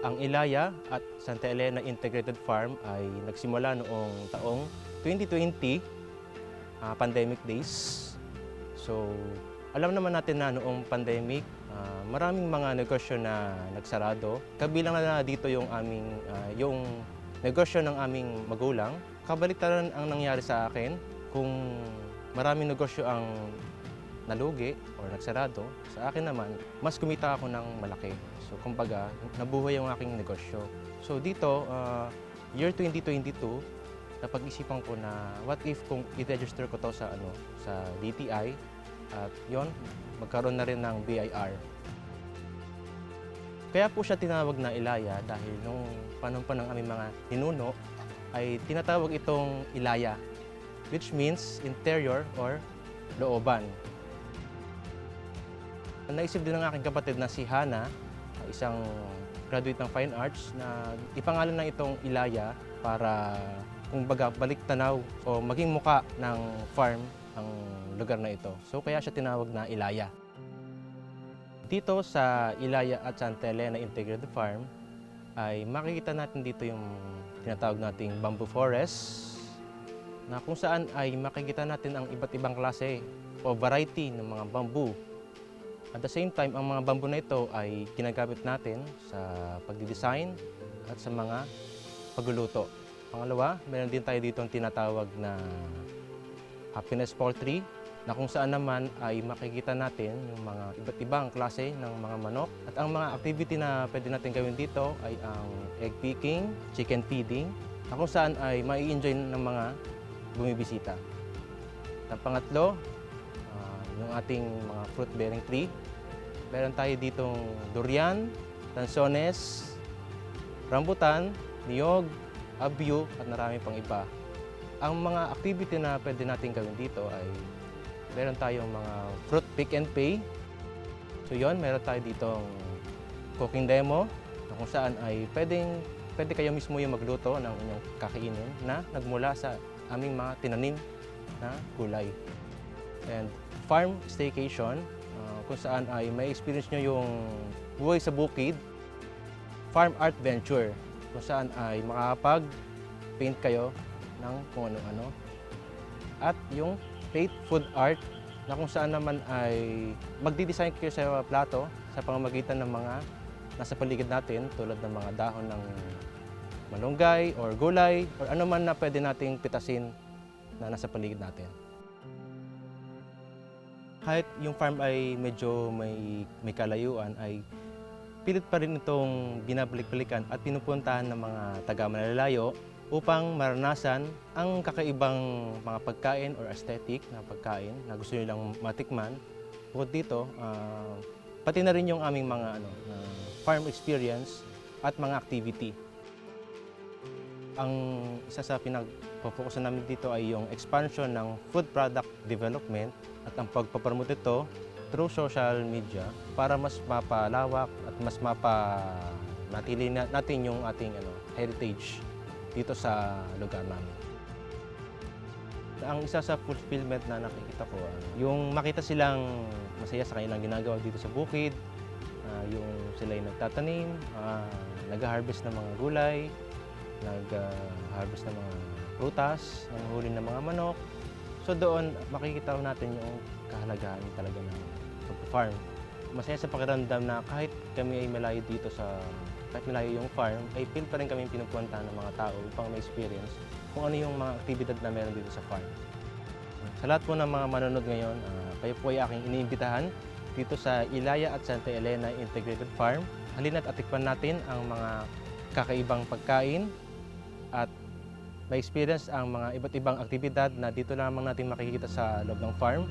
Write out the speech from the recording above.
Ang Ilaya at Santa Elena Integrated Farm ay nagsimula noong taong 2020, ah, pandemic days. So, alam naman natin na noong pandemic, ah, maraming mga negosyo na nagsarado. Kabilang na dito yung aming ah, yung negosyo ng aming magulang. Kabaliktaran ang nangyari sa akin kung maraming negosyo ang nalugi or nagsarado, sa akin naman, mas kumita ako ng malaki. So, kumbaga, nabuhay yung aking negosyo. So, dito, ah, year 2022, napag-isipan ko na what if kung i-register ko to sa ano sa DTI at yon magkaroon na rin ng BIR. Kaya po siya tinawag na Ilaya dahil nung panahon pa ng aming mga ninuno ay tinatawag itong Ilaya which means interior or looban. Naisip din ng aking kapatid na si Hana, isang graduate ng Fine Arts, na ipangalan na itong Ilaya para kung baga balik tanaw o maging muka ng farm ang lugar na ito. So kaya siya tinawag na Ilaya. Dito sa Ilaya at Santa Elena Integrated Farm ay makikita natin dito yung tinatawag nating bamboo forest na kung saan ay makikita natin ang iba't ibang klase o variety ng mga bamboo at the same time, ang mga bamboo na ito ay ginagamit natin sa pagdidesign at sa mga pagluluto. Pangalawa, meron din tayo dito ang tinatawag na happiness poultry na kung saan naman ay makikita natin yung mga iba't ibang klase ng mga manok. At ang mga activity na pwede natin gawin dito ay ang egg picking, chicken feeding, na kung saan ay mai-enjoy ng mga bumibisita. Ang pangatlo, yung ating mga fruit-bearing tree. Meron tayo ditong durian, lansones, rambutan, niyog, abyo, at marami pang iba. Ang mga activity na pwede natin gawin dito ay meron tayong mga fruit pick and pay. So yon, meron tayo ditong cooking demo na kung saan ay pwedeng pwede kayo mismo yung magluto ng inyong kakainin na nagmula sa aming mga tinanim na gulay. And farm staycation, uh, kung saan ay may experience nyo yung buhay sa bukid. Farm art venture, kung saan ay makakapag-paint kayo ng kung ano-ano. At yung plate food art, na kung saan naman ay magdi-design kayo sa plato sa pamamagitan ng mga nasa paligid natin tulad ng mga dahon ng malunggay or gulay or ano man na pwede nating pitasin na nasa paligid natin kahit yung farm ay medyo may, may kalayuan, ay pilit pa rin itong binabalik-balikan at pinupuntahan ng mga taga malalayo upang maranasan ang kakaibang mga pagkain or aesthetic na pagkain na gusto nilang matikman. Bukod dito, ah, pati na rin yung aming mga ano, ah, farm experience at mga activity. Ang isa sa pinagpo-focusan namin dito ay yung expansion ng food product development at ang pagpapromote ito through social media para mas mapalawak at mas mapa natili na- natin yung ating ano, heritage dito sa lugar namin. Ang isa sa fulfillment na nakikita ko, ah, yung makita silang masaya sa kanilang ginagawa dito sa bukid, ah, yung sila yung nagtatanim, ah, nag-harvest ng mga gulay, nag-harvest ng mga prutas, nanghuli ng mga manok. So doon, makikita natin yung kahalagahan talaga ng pag-farm. Masaya sa pakiramdam na kahit kami ay malayo dito sa, kahit malayo yung farm, ay feel pa rin kami pinupuntahan ng mga tao upang ma-experience kung ano yung mga aktibidad na meron dito sa farm. Sa lahat po ng mga manonood ngayon, ah, kayo po ay aking iniimbitahan dito sa Ilaya at Santa Elena Integrated Farm. Halina't atikpan natin ang mga kakaibang pagkain at ma-experience ang mga iba't ibang aktibidad na dito lamang natin makikita sa loob ng farm.